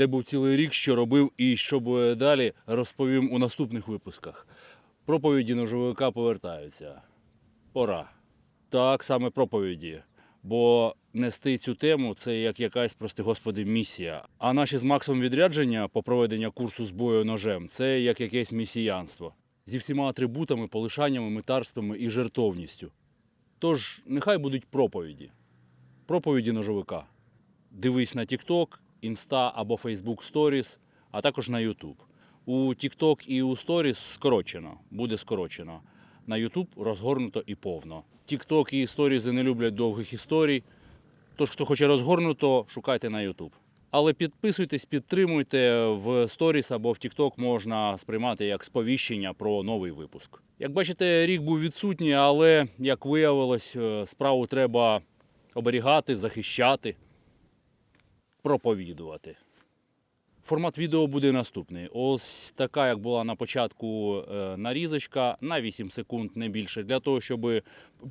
де був цілий рік, що робив і що буде далі, розповім у наступних випусках. Проповіді ножовика повертаються. Пора. Так, саме проповіді. Бо нести цю тему це як якась, прости господи, місія. А наші з Максом відрядження по проведення курсу з бою ножем це як якесь місіянство. Зі всіма атрибутами, полишаннями, митарствами і жертовністю. Тож, нехай будуть проповіді. Проповіді ножовика. Дивись на TikTok, Insta або Facebook Stories, а також на YouTube. У TikTok і у Stories скорочено, буде скорочено. На YouTube розгорнуто і повно. TikTok і Stories не люблять довгих історій. Тож, хто хоче розгорнуто, шукайте на YouTube. Але підписуйтесь, підтримуйте в Stories або в TikTok можна сприймати як сповіщення про новий випуск. Як бачите, рік був відсутній, але як виявилось, е, справу треба оберігати, захищати, проповідувати. Формат відео буде наступний. Ось така, як була на початку е, нарізочка на 8 секунд, не більше, для того, щоб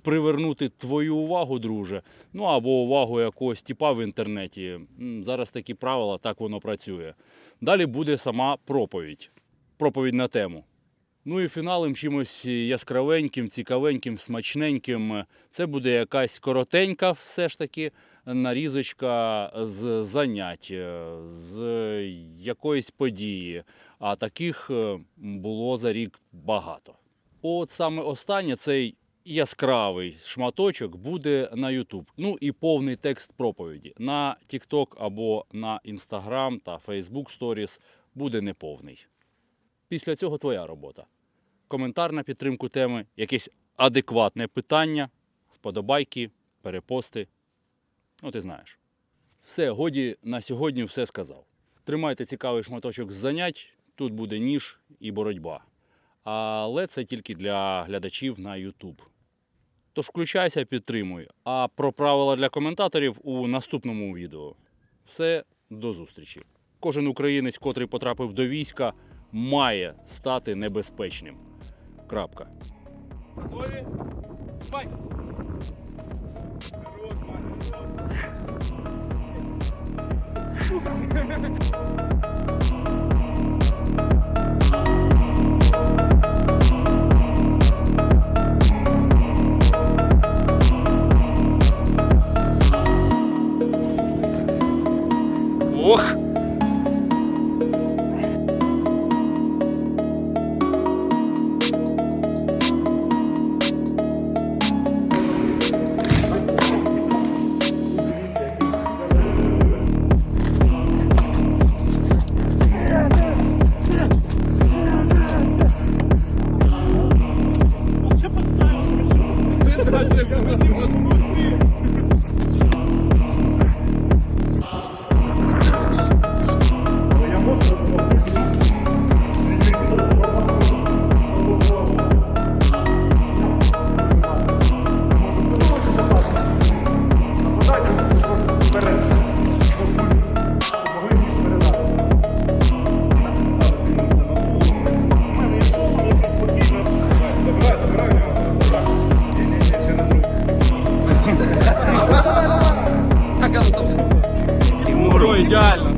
привернути твою увагу, друже. Ну або увагу якогось тіпа в інтернеті. Зараз такі правила, так воно працює. Далі буде сама проповідь. Проповідь на тему. Ну і фіналом чимось яскравеньким, цікавеньким, смачненьким. Це буде якась коротенька, все ж таки, нарізочка з занять, е, з якоїсь події. А таких е, було за рік багато. От саме останнє цей яскравий шматочок буде на YouTube. Ну і повний текст проповіді. На TikTok або на Instagram та Facebook Stories буде неповний. Після цього твоя робота. Коментар на підтримку теми, якесь адекватне питання, вподобайки, перепости. Ну, ти знаєш. Все, годі на сьогодні все сказав. Тримайте цікавий шматочок з занять, тут буде ніж і боротьба. Але це тільки для глядачів на YouTube. Тож включайся, підтримуй. А про правила для коментаторів у наступному відео. Все, до зустрічі. Кожен українець, котрий потрапив до війська, має стати небезпечним. Крапка. Готові? Давай! Хорош, Макс, хорош. ідеально.